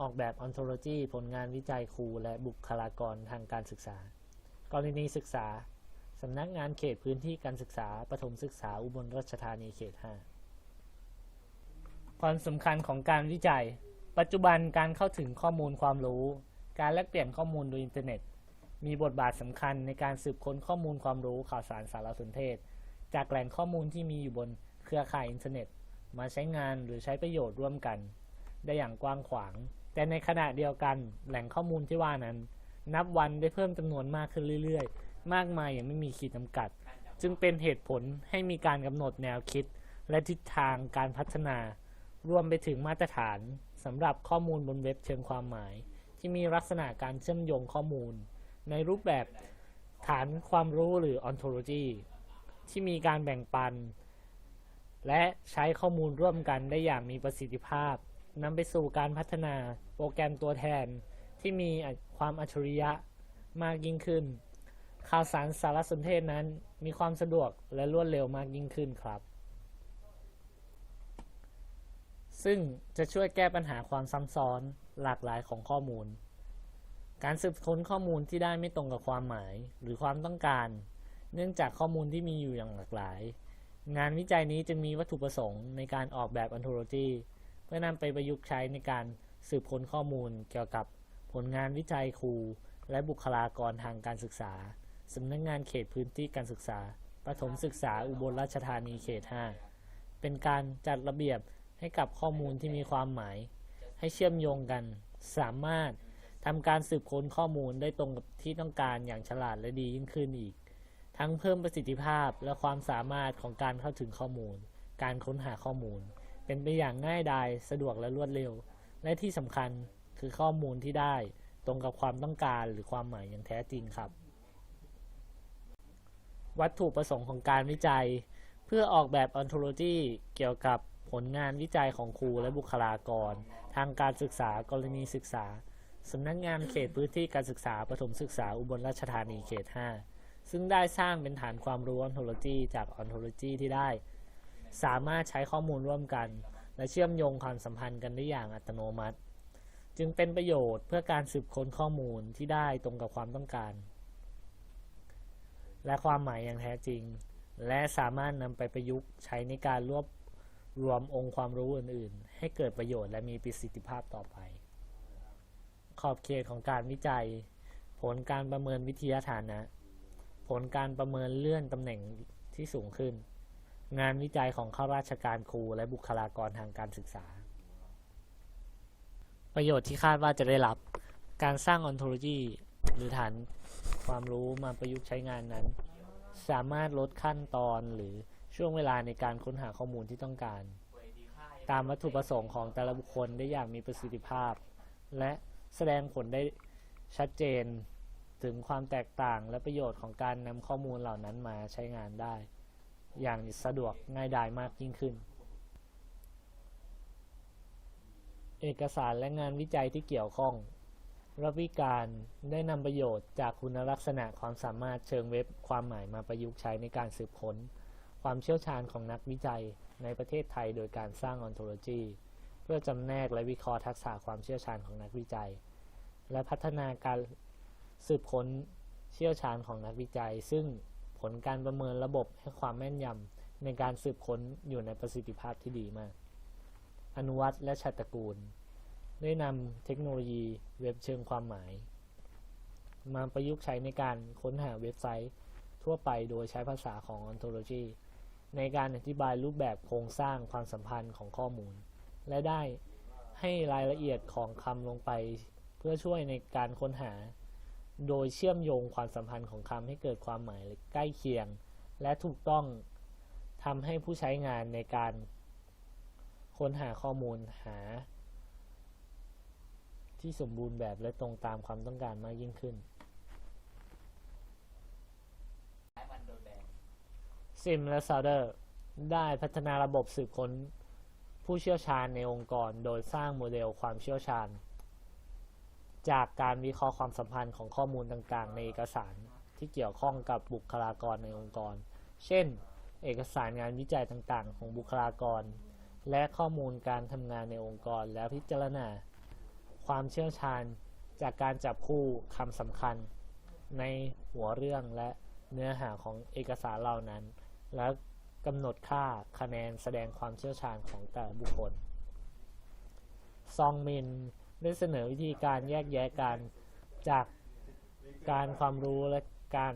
ออกแบบออนโทโลจีผลงานวิจัยครู และบุคลากรทางการศึกษา กรณีศึกษา สำนักงานเขตพื้นที่การศึกษาประถมศึกษาอุบลราชธานีเขต 5 ความสำคัญของการวิจัย ปัจจุบันการเข้าถึงข้อมูลความรู้ การแลกเปลี่ยนข้อมูลโดยอินเทอร์เน็ต มีบทบาทสำคัญในการสืบค้นข้อมูลความรู้ข่าวสารสารสนเทศ จากแหล่งข้อมูลที่มีอยู่บนเครือข่ายอินเทอร์เน็ต มาใช้งานหรือใช้ประโยชน์ร่วมกันได้อย่างกว้างขวาง แต่ในขณะเดียวกันแหล่งข้อมูลที่ว่านั้น นับวันได้เพิ่มจำนวนมากขึ้นเรื่อยๆ มากมายอย่างไม่มีขีดจำกัด จึงเป็นเหตุผลให้มีการกำหนดแนวคิด และทิศทางการพัฒนารวมไปถึงมาตรฐานสำหรับข้อมูลบนเว็บเชิงความหมาย ที่มีลักษณะการเชื่อมโยงข้อมูล ในรูปแบบฐานความรู้หรือ ontology ที่มีการแบ่งปัน และใช้ข้อมูลร่วมกันได้อย่างมีประสิทธิภาพ นำไปสู่การพัฒนาโปรแกรมตัวแทนที่มีความอัจฉริยะมากยิ่งขึ้น ข่าวสารสารสนเทศนั้นมีความสะดวกและรวดเร็วมากยิ่งขึ้นครับ ซึ่งจะช่วยแก้ปัญหาความซ้ำซ้อนหลากหลายของข้อมูล การสืบค้นข้อมูลที่ได้ไม่ตรงกับความหมายหรือความต้องการ เนื่องจากข้อมูลที่มีอยู่อย่างหลากหลาย งานวิจัยนี้จึงมีวัตถุประสงค์ในการออกแบบ ontology เพื่อนำไปประยุกต์ใช้ในการสืบค้นข้อมูลเกี่ยวกับผลงานวิจัยครู และบุคลากรทางการศึกษาสำนักงานเขตพื้นที่การศึกษาประถมศึกษาอุบลราชธานีเขต 5 เป็นการจัดระเบียบให้กับข้อมูลที่มีความหมาย ให้เชื่อมโยงกัน สามารถทำการสืบค้นข้อมูลได้ตรงกับที่ต้องการอย่างฉลาดและดียิ่งขึ้นอีก ทั้งเพิ่มประสิทธิภาพและความสามารถของการเข้าถึงข้อมูล การค้นหาข้อมูล เป็นไปอย่างง่ายดายสะดวกและรวดเร็ว และที่สำคัญคือข้อมูลที่ได้ตรงกับความต้องการหรือความหมายอย่างแท้จริงครับ วัตถุประสงค์ของการวิจัย เพื่อออกแบบ ontology เกี่ยวกับผลงานวิจัยของครูและบุคลากร ทางการศึกษากรณีศึกษาสำนักงานเขตพื้นที่การศึกษาประถมศึกษาอุบลราชธานีเขต 5 ซึ่งได้สร้างเป็นฐานความรู้ ontology จาก ontology ที่ได้ สามารถใช้ข้อมูลร่วมกัน และเชื่อมโยงความสัมพันธ์กันได้อย่างอัตโนมัติ จึงเป็นประโยชน์เพื่อการสืบค้นข้อมูลที่ได้ตรงกับความต้องการ และความหมายอย่างแท้จริง และสามารถนำไปประยุกต์ใช้ในการรวบรวมองค์ความรู้อื่น ๆ ให้เกิดประโยชน์และมีประสิทธิภาพต่อไป ขอบเขตของการวิจัย ผลการประเมินวิทยาฐานะ ผลการประเมินเลื่อนตำแหน่งที่สูงขึ้น งานวิจัยของข้าราชการครูและบุคลากรทางการศึกษา ประโยชน์ที่คาดว่าจะได้รับ การสร้าง ontology หรือฐานความรู้มาประยุกต์ใช้งานนั้น สามารถลดขั้นตอนหรือช่วงเวลาในการค้นหาข้อมูลที่ต้องการ ตามวัตถุประสงค์ของแต่ละบุคคลได้อย่างมีประสิทธิภาพ และแสดงผลได้ชัดเจนถึงความแตกต่างและประโยชน์ของการนำข้อมูลเหล่านั้นมาใช้งานได้ อย่างสะดวกง่ายดายมากยิ่งขึ้น เอกสารและงานวิจัยที่เกี่ยวข้องรัฐวิการได้นำประโยชน์จากคุณลักษณะความสามารถเชิงเว็บความหมายมาประยุกต์ใช้ในการสืบค้น ความเชี่ยวชาญของนักวิจัยในประเทศไทยโดยการสร้าง ontology เพื่อจำแนกและวิเคราะห์ทักษะความเชี่ยวชาญของนักวิจัย และพัฒนาการสืบค้นเชี่ยวชาญของนักวิจัย ซึ่ง ผลการประเมินระบบให้ความแม่นยำในการสืบค้นอยู่ในประสิทธิภาพที่ดีมาก อนุวัตและชัตกูล ได้นำเทคโนโลยีเว็บเชิงความหมาย มาประยุกต์ใช้ในการค้นหาเว็บไซต์ ทั่วไปโดยใช้ภาษาของ ontology ในการอธิบายรูปแบบโครงสร้างความสัมพันธ์ของข้อมูล และได้ให้รายละเอียดของคำลงไป เพื่อช่วยในการค้นหา โดยเชื่อมโยงความสัมพันธ์ของคำให้เกิดความหมายใกล้เคียง และถูกต้องทำให้ผู้ใช้งานในการค้นหาข้อมูลหา ที่สมบูรณ์แบบและตรงตามความต้องการมากยิ่งขึ้น ซิมและ s ซ u เดอร์ได้พัฒนาระบบสืบค้นผู้เชี่ยวชาญในองค์กร โดยสร้างโมเดลความเชี่ยวชาญ จากการวิเคราะห์ความสัมพันธ์ของข้อมูลต่างๆ ในเอกสารที่เกี่ยวข้องกับบุคลากรในองค์กร เช่น เอกสารงานวิจัยต่างๆ ของบุคลากร และข้อมูลการทำงานในองค์กร และพิจารณา ความเชี่ยวชาญจากการจับคู่คำสำคัญ ในหัวเรื่องและเนื้อหาของเอกสารเหล่านั้น และกำหนดค่าคะแนนแสดงความเชี่ยวชาญของแต่ละบุคคลซองมิน ได้เสนอวิธีการแยกแยะการจากการความรู้และการ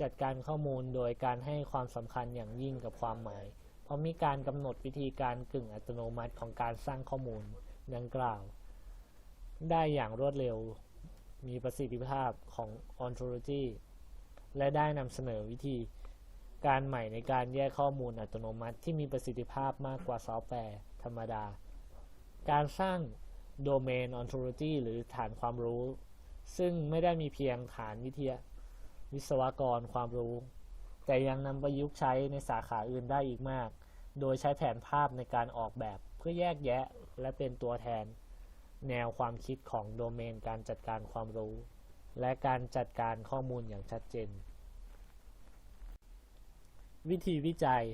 จัดการข้อมูลโดยการให้ความสำคัญอย่างยิ่งกับความหมาย เพราะมีการกำหนดวิธีการกึ่งอัตโนมัติของการสร้างข้อมูลดังกล่าว ได้อย่างรวดเร็วมีประสิทธิภาพของ ontology และได้นำเสนอวิธีการใหม่ในการแยกข้อมูลอัตโนมัติที่มีประสิทธิภาพมากกว่าซอฟต์แวร์ธรรมดา การสร้าง Domain Ontology หรือฐานความรู้ ซึ่งไม่ได้มีเพียงฐานวิทยาวิศวกรความรู้ แต่ยังนำประยุกต์ใช้ในสาขาอื่นได้อีกมาก โดยใช้แผนภาพในการออกแบบเพื่อแยกแยะและเป็นตัวแทน แนวความคิดของโดเมนการจัดการความรู้ และการจัดการข้อมูลอย่างชัดเจน วิธีวิจัย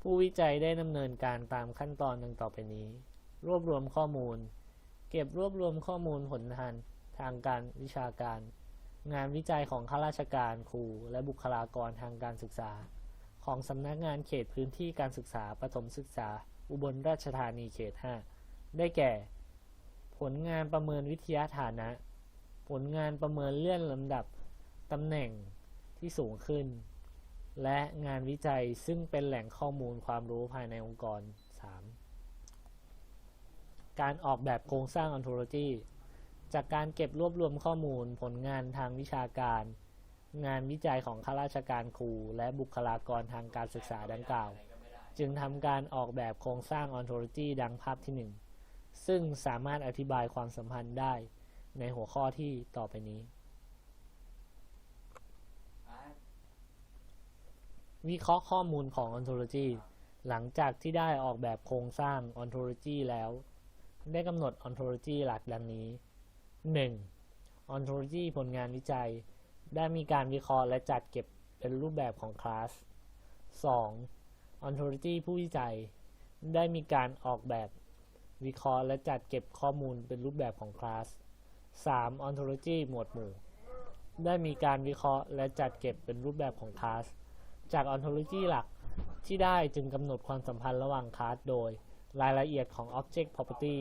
ผู้วิจัยได้ดำเนินการตามขั้นตอนดังต่อไปนี้ รวบรวมข้อมูล เก็บรวบรวมข้อมูลผลทางทางการวิชาการ งานวิจัยของข้าราชการครู และบุคลากรทางการศึกษา ของสำนักงานเขตพื้นที่การศึกษาประถมศึกษา อุบลราชธานีเขต 5 ได้แก่ ผลงานประเมินวิทยาฐานะ ผลงานประเมินเลื่อนลำดับตำแหน่งที่สูงขึ้น และงานวิจัยซึ่งเป็นแหล่งข้อมูลความรู้ภายในองค์กร การออกแบบโครงสร้าง ontology จากการเก็บรวบรวมข้อมูลผลงานทางวิชาการ งานวิจัยของข้าราชการครู และบุคลากรทางการศึกษาดังกล่าว จึงทำการออกแบบโครงสร้าง ontology ดังภาพที่ 1 ซึ่งสามารถอธิบายความสัมพันธ์ได้ในหัวข้อที่ต่อไปนี้ วิเคราะห์ข้อมูลของ ontology หลังจากที่ได้ออกแบบโครงสร้าง ontology แล้ว ได้กำหนด ontology หลักดังนี้ 1. ontology ผลงานวิจัย ได้มีการวิเคราะห์และจัดเก็บเป็นรูปแบบของคลาส 2. ontology ผู้วิจัย ได้มีการออกแบบวิเคราะห์และจัดเก็บข้อมูลเป็นรูปแบบของคลาส 3. ontology หมวดหมู่ ได้มีการวิเคราะห์และจัดเก็บเป็นรูปแบบของคลาส จาก ontology หลักที่ได้จึงกำหนดความสัมพันธ์ระหว่างคลาสโดย รายละเอียดของ object property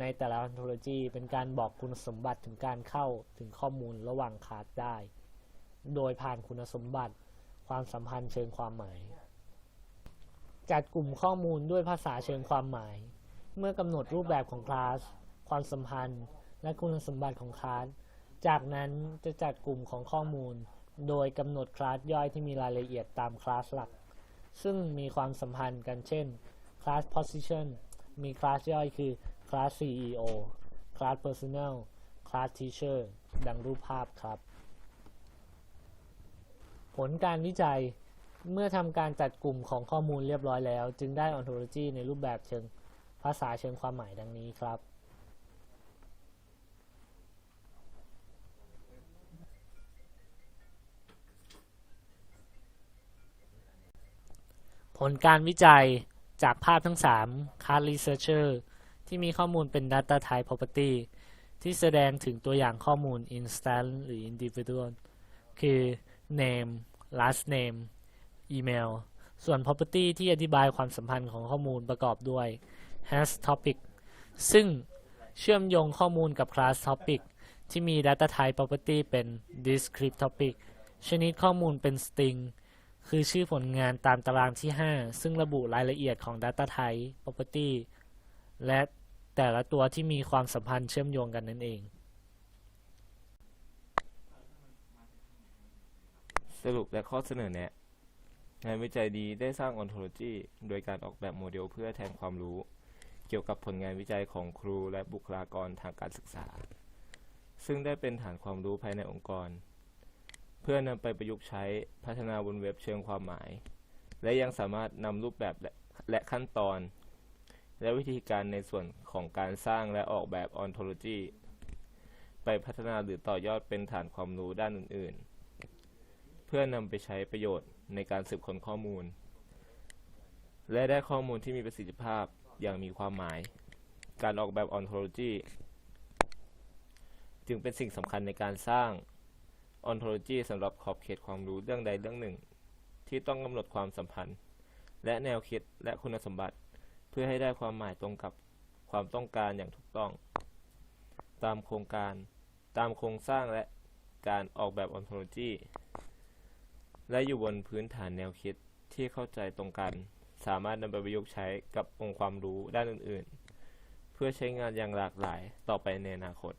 ในแต่ละ ontology เป็นการบอกคุณสมบัติถึงการเข้าถึงข้อมูลระหว่างคลาสได้ โดยผ่านคุณสมบัติความสัมพันธ์เชิงความหมาย จัดกลุ่มข้อมูลด้วยภาษาเชิงความหมาย เมื่อกำหนดรูปแบบของคลาส ความสัมพันธ์ และคุณสมบัติของคลาส จากนั้นจะจัดกลุ่มของข้อมูล โดยกำหนดคลาสย่อยที่มีรายละเอียดตามคลาสหลัก ซึ่งมีความสัมพันธ์กันเช่น class position มีคลาสย่อยคือ class CEO class personnel class teacher ดังรูปภาพครับ ผลการวิจัยเมื่อทำการจัดกลุ่มของข้อมูลเรียบร้อยแล้ว จึงได้ ontology ในรูปแบบเชิงภาษาเชิงความหมายดังนี้ครับ ผลการวิจัย จากภาพทั้ง 3 Card Researcher ที่มีข้อมูลเป็น Data Type Property ที่แสดงถึงตัวอย่างข้อมูล Instant หรือ Individual คือ Name Last Name Email ส่วน Property ที่อธิบายความสัมพันธ์ของข้อมูลประกอบด้วย Has Topic ซึ่งเชื่อมโยงข้อมูลกับ Class Topic ที่มี Data Type Property เป็น Descript Topic ชนิดข้อมูลเป็น String คือชื่อผลงานตามตารางที่ 5 ซึ่งระบุรายละเอียดของ Data Type Property และแต่ละตัวที่มีความสัมพันธ์เชื่อมโยงกันนั่นเอง สรุปและข้อเสนอแนะงานวิจัยดีได้สร้าง ontology โดยการออกแบบโมเดลเพื่อแทนความรู้ เกี่ยวกับผลงานวิจัยของครูและบุคลากรทางการศึกษา ซึ่งได้เป็นฐานความรู้ภายในองค์กร พื่อนำไปประยุกต์ใช้พัฒนาบนเว็บเชิงความหมาย และยังสามารถนำรูปแบบและและขั้นตอน และวิธีการในส่วนของการสร้างและออกแบบ ontology ไปพัฒนาหรือต่อยอดเป็นฐานความรู้ด้านอื่น ๆ เพื่อนำไปใช้ประโยชน์ในการสืบค้นข้อมูล และได้ข้อมูลที่มีประสิทธิภาพอย่างมีความหมาย การออกแบบ ontology จึงเป็นสิ่งสำคัญในการสร้าง ontology สำหรับขอบเขตความรู้เรื่องใดเรื่องหนึ่ง ที่ต้องกำหนดความสัมพันธ์ และแนวคิดและคุณสมบัติ เพื่อให้ได้ความหมายตรงกับความต้องการอย่างถูกต้อง ตามโครงการ ตามโครงสร้างและการออกแบบ ontology และอยู่บนพื้นฐานแนวคิดที่เข้าใจตรงกัน สามารถนำไปประยุกต์ใช้กับองค์ความรู้ด้านอื่น ๆ เพื่อใช้งานอย่างหลากหลายต่อไปในอนาคต